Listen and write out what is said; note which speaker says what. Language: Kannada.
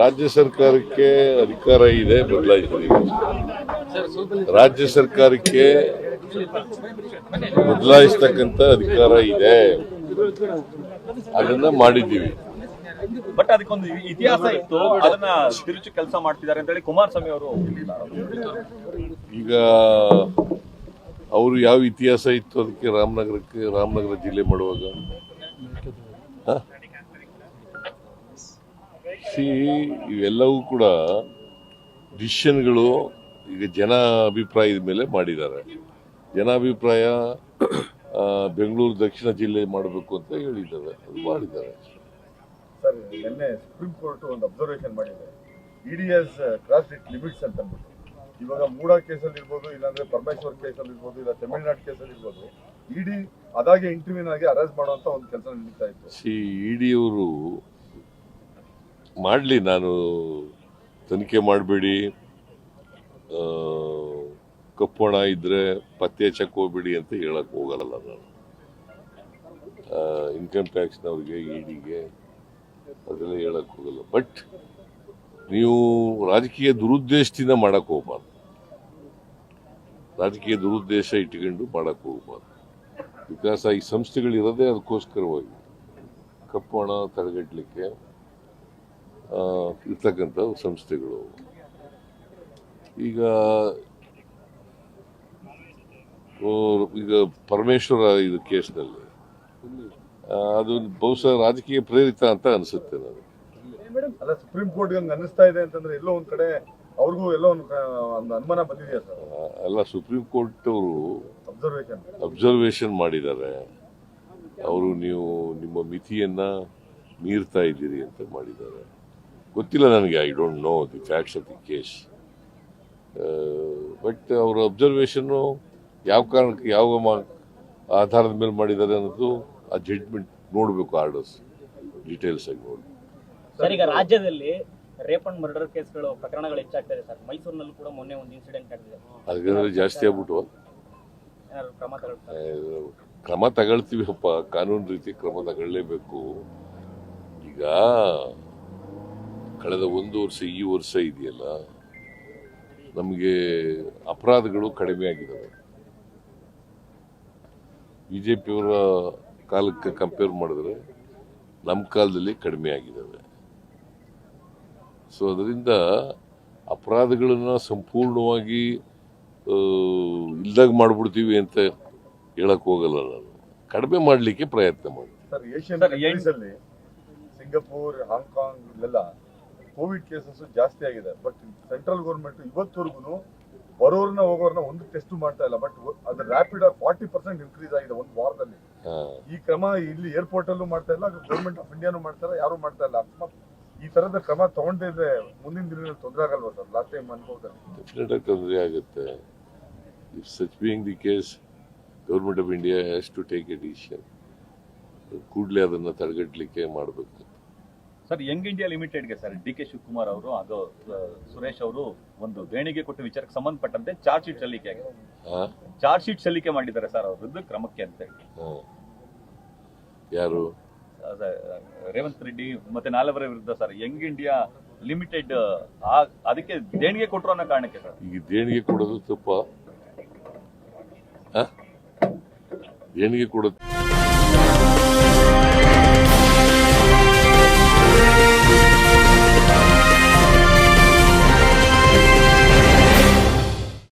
Speaker 1: ರಾಜ್ಯ ಸರ್ಕಾರಕ್ಕೆ ಅಧಿಕಾರ ಇದೆ ಬದಲಾಯಿಸಿದೀವಿ ರಾಜ್ಯ ಸರ್ಕಾರಕ್ಕೆ ಬದಲಾಯಿಸ್ತಕ್ಕಂಥ ಅಧಿಕಾರ ಇದೆ. ಅದನ್ನ ಮಾಡಿದ್ದೀವಿ.
Speaker 2: ಬಟ್ ಅದಕ್ಕೊಂದು ಇತಿಹಾಸ ಇತ್ತು. ಅದನ್ನ ತಿರುಚಿ ಕೆಲಸ ಮಾಡ್ತಿದ್ದಾರೆ ಅಂತ ಹೇಳಿ ಕುಮಾರಸ್ವಾಮಿ ಅವರು
Speaker 1: ಈಗ ಅವರು ಯಾವ ಇತಿಹಾಸ ಇತ್ತು ಅದಕ್ಕೆ ರಾಮನಗರಕ್ಕೆ ರಾಮನಗರ ಜಿಲ್ಲೆ ಮಾಡುವಾಗ? ಸಿ ಇವೆಲ್ಲವೂ ಕೂಡ ಡಿಸಿಷನ್ಗಳು ಈಗ ಜನ ಅಭಿಪ್ರಾಯದ ಮೇಲೆ ಮಾಡಿದ್ದಾರೆ. ಜನಾಭಿಪ್ರಾಯ ಅಭಿಪ್ರಾಯ ಬೆಂಗಳೂರು ದಕ್ಷಿಣ ಜಿಲ್ಲೆ ಮಾಡಬೇಕು ಅಂತ ಹೇಳಿದ್ದಾರೆ. ಅದು ಮಾಡಿದ್ದಾರೆ.
Speaker 3: ಸರ್ ನಿನ್ನೆ ಸುಪ್ರೀಂ ಕೋರ್ಟ್ ಒಂದು ಅಬ್ಸರ್ವೇಷನ್ ಮಾಡಿದೆ. ಇಡಿಎಸ್ ಕ್ರಾಸ್ ಇಟ್ ಲಿಮಿಟ್ಸ್ ಅಂತ ಅಂದ್ಬಿಟ್ಟು. ಇವಾಗ ಮೂಡ ಕೇಸಲ್ಲಿ ಇರ್ಬೋದು ಇಲ್ಲಾಂದ್ರೆ ಪರಮೇಶ್ವರ್ ಕೇಸಲ್ಲಿ ಇರ್ಬೋದು ಇಲ್ಲ ತಮಿಳುನಾಡು ಕೇಸಲ್ಲಿ ಇರ್ಬೋದು ಇಡಿ ಅದಾಗೆ ಇಂಟರ್ವ್ಯೂನಾಗಿ ಅರೆಸ್ಟ್ ಮಾಡುವಂತ ಒಂದು ಕೆಲಸ ನಡೀತಾ ಇತ್ತು.
Speaker 1: ಸಿ ಇಡಿಯವರು ಮಾಡಲಿ, ನಾನು ತನಿಖೆ ಮಾಡಬೇಡಿ. ಕಪ್ಪೋಣ ಇದ್ರೆ ಪತ್ತೆ ಚೆಕ್ ಹೋಗ್ಬೇಡಿ ಅಂತ ಹೇಳಕ್ ಹೋಗಲ್ಲ ನಾನು. ಇನ್ಕಮ್ ಟ್ಯಾಕ್ಸ್ನವ್ರಿಗೆ ಇಡಿಗೆ ಅದೆಲ್ಲ ಹೇಳಕ್ ಹೋಗಲ್ಲ. ಬಟ್ ನೀವು ರಾಜಕೀಯ ದುರುದ್ದೇಶದಿಂದ ಮಾಡಕ್ ಹೋಗ್ಬಾರ್ದು. ರಾಜಕೀಯ ದುರುದ್ದೇಶ ಇಟ್ಕೊಂಡು ಮಾಡಕ್ ಹೋಗ್ಬಾರ್ದು. ಬಿಕಾಸ್ ಈ ಸಂಸ್ಥೆಗಳಿರೋದೇ ಅದಕ್ಕೋಸ್ಕರವಾಗಿ. ಕಪ್ಪೋಣ ತಡೆಗಟ್ಟಲಿಕ್ಕೆ ಇರ್ತಕ್ಕಂಥ ಸಂಸ್ಥೆಗಳು. ಈಗ ಈಗ ಪರಮೇಶ್ವರ ಇದು ಕೇಸ್ನಲ್ಲಿ. ಅದು ಬಹುಶಃ ರಾಜಕೀಯ ಪ್ರೇರಿತ ಅಂತ ಅನಿಸುತ್ತೆ ನನಗೆ.
Speaker 3: ಅಲ್ಲ ಸುಪ್ರೀಂ ಕೋರ್ಟ್ ಹಂಗೆ ಅನ್ನಿಸ್ತಾ ಇದೆ ಅಂತಂದ್ರೆ ಎಲ್ಲೋ ಒಂದು ಕಡೆ ಅವ್ರಿಗೂ ಎಲ್ಲೋ ಒಂದು ಅನುಮಾನ ಬಂದಿದೆಯಾ ಸರ್?
Speaker 1: ಅಲ್ಲ ಸುಪ್ರೀಂ ಕೋರ್ಟ್ ಅವರು
Speaker 3: ಅಬ್ಸರ್ವೇಷನ್
Speaker 1: ಅಬ್ಸರ್ವೇಷನ್ ಮಾಡಿದ್ದಾರೆ. ಅವರು ನೀವು ನಿಮ್ಮ ಮಿತಿಯನ್ನ ಮೀರ್ತಾ ಇದ್ದೀರಿ ಅಂತ ಮಾಡಿದ್ದಾರೆ. ಗೊತ್ತಿಲ್ಲ ನನಗೆ I don't know the facts of the case but ಅವರ ಅಬ್ಸರ್ವೇಷನ್ನು ಯಾವ ಕಾರಣಕ್ಕೆ ಯಾವ ಆಧಾರದ ಮೇಲೆ ಮಾಡಿದ್ದಾರೆ ಅನ್ನೋದು ಆ ಜಡ್ಜ್ಮೆಂಟ್ ನೋಡಬೇಕು ಆರ್ಡರ್ಸ್ ಡೀಟೇಲ್ಸ್ ಆಗಿ ನೋಡಿ.
Speaker 4: ಸರ್ ಈಗ ರಾಜ್ಯದಲ್ಲಿ ರೇಪ್ ಅಂಡ್ ಮರ್ಡರ್ ಕೇಸ್ಗಳು ಪ್ರಕರಣಗಳು ಹೆಚ್ಚಾಗ್ತಾ ಇದೆ ಸರ್ ಮೈಸೂರಿನಲ್ಲೂ ಕೂಡ ಮೊನ್ನೆ ಒಂದು ಇನ್ಸಿಡೆಂಟ್ ಆಗಿದೆ
Speaker 1: ಅದಕ್ಕೆ ಜಾಸ್ತಿ ಆಗ್ಬಿಟ್ಟು
Speaker 4: ಏನಾದ್ರು ಕ್ರಮ ತಗೊಳ್ತಾರೆ
Speaker 1: ಕ್ರಮ ತಗೊಳ್ತೀವಪ್ಪ ಕಾನೂನು ರೀತಿ ಕ್ರಮ ತಗೊಳ್ಳೇಬೇಕು. ಈಗ ಕಳೆದ ಒಂದು ವರ್ಷ, ಈ ವರ್ಷ ಇದೆಯಲ್ಲ, ನಮಗೆ ಅಪರಾಧಗಳು ಕಡಿಮೆ ಆಗಿದ್ದಾವೆ ಪಿಯವರ ಕಾಲಕ್ಕೆ ಕಂಪೇರ್ ಮಾಡಿದ್ರೆ ನಮ್ಮ ಕಾಲದಲ್ಲಿ ಕಡಿಮೆ ಆಗಿದ್ದಾವೆ ಸೊ ಅದರಿಂದ ಅಪರಾಧಗಳನ್ನ ಸಂಪೂರ್ಣವಾಗಿ ಇಲ್ದಾಗ ಮಾಡಿಬಿಡ್ತೀವಿ ಅಂತ ಹೇಳಕ್ ಹೋಗಲ್ಲ ನಾನು. ಕಡಿಮೆ ಮಾಡಲಿಕ್ಕೆ ಪ್ರಯತ್ನ ಮಾಡಿ
Speaker 3: ಸಿಂಗಾಪುರ್, ಹಾಂಗ್ಕಾಂಗ್ ಕೋವಿಡ್ ಕೇಸಸ್ ಜಾಸ್ತಿ ಆಗಿದೆ. ಬಟ್ ಸೆಂಟ್ರಲ್ ಗೌರ್ಮೆಂಟ್ ಇವತ್ತವರೆಗೂ ಬರೋರ್ನ ಹೋಗೋರ್ನ ಒಂದು ಟೆಸ್ಟ್ ಮಾಡ್ತಾ ಇಲ್ಲ. ಬಟ್ ಅದು ರ್ಯಾಪಿಡ್ ಫಾರ್ಟಿ ಪರ್ಸೆಂಟ್ ಇನ್ಕ್ರೀಸ್ ಆಗಿದೆ ಒಂದು ವಾರದಲ್ಲಿ. ಈ ಕ್ರಮ ಇಲ್ಲಿ ಏರ್ಪೋರ್ಟ್ ಅಲ್ಲೂ ಮಾಡ್ತಾ ಇಲ್ಲ ಗೌರ್ಮೆಂಟ್ ಆಫ್ ಇಂಡಿಯಾನು ಮಾಡ್ತಾ ಇಲ್ಲ ಯಾರು ಮಾಡ್ತಾ ಇಲ್ಲ. ಈ ತರದ ಕ್ರಮ ತಗೊಂಡಿದ್ರೆ ಮುಂದಿನ ದಿನಗಳಲ್ಲಿ ತೊಂದರೆ ಆಗಲ್ವಾ ಸರ್? ಲಾಸ್ಟ್ ಟೈಮ್
Speaker 1: ಅನ್ಬೋದು. ಆಗಿ ತೊಂದರೆ ಆಗುತ್ತೆ. If such being the case government of India has to take a decision ಕೂಡಲೇ ಅದನ್ನ ತಡೆಗಟ್ಟಲಿಕ್ಕೆ ಮಾಡಬೇಕು.
Speaker 2: ಸರ್ ಯಂಗ್ ಇಂಡಿಯಾ ಲಿಮಿಟೆಡ್ಗೆ ಸರ್ ಡಿ ಕೆ ಶಿವಕುಮಾರ್ ಅವರು ಅದು ಸುರೇಶ್ ಅವರು ಒಂದು ದೇಣಿಗೆ ಕೊಟ್ಟ ವಿಚಾರಕ್ಕೆ ಸಂಬಂಧಪಟ್ಟಂತೆ ಚಾರ್ಜ್ ಶೀಟ್ ಸಲ್ಲಿಕೆ ಆಗಿದೆ. ಚಾರ್ಜ್ ಶೀಟ್ ಸಲ್ಲಿಕೆ ಮಾಡಿದ್ದಾರೆ ಸರ್ ಅವ್ರ ವಿರುದ್ಧ ಕ್ರಮಕ್ಕೆ ಅಂತ
Speaker 1: ಯಾರು?
Speaker 2: ರೇವಂತ್ ರೆಡ್ಡಿ ಮತ್ತೆ ನಾಲ್ವರ ವಿರುದ್ಧ ಸರ್ ಯಂಗ್ ಇಂಡಿಯಾ ಲಿಮಿಟೆಡ್ ಅದಕ್ಕೆ ದೇಣಿಗೆ ಕೊಟ್ಟರು ಅನ್ನೋ ಕಾರಣಕ್ಕೆ ಸರ್.
Speaker 1: ಈ ದೇಣಿಗೆ ಕೊಡೋದು ತಪ್ಪ? ದೇಣಿಗೆ ಕೊಡೋದು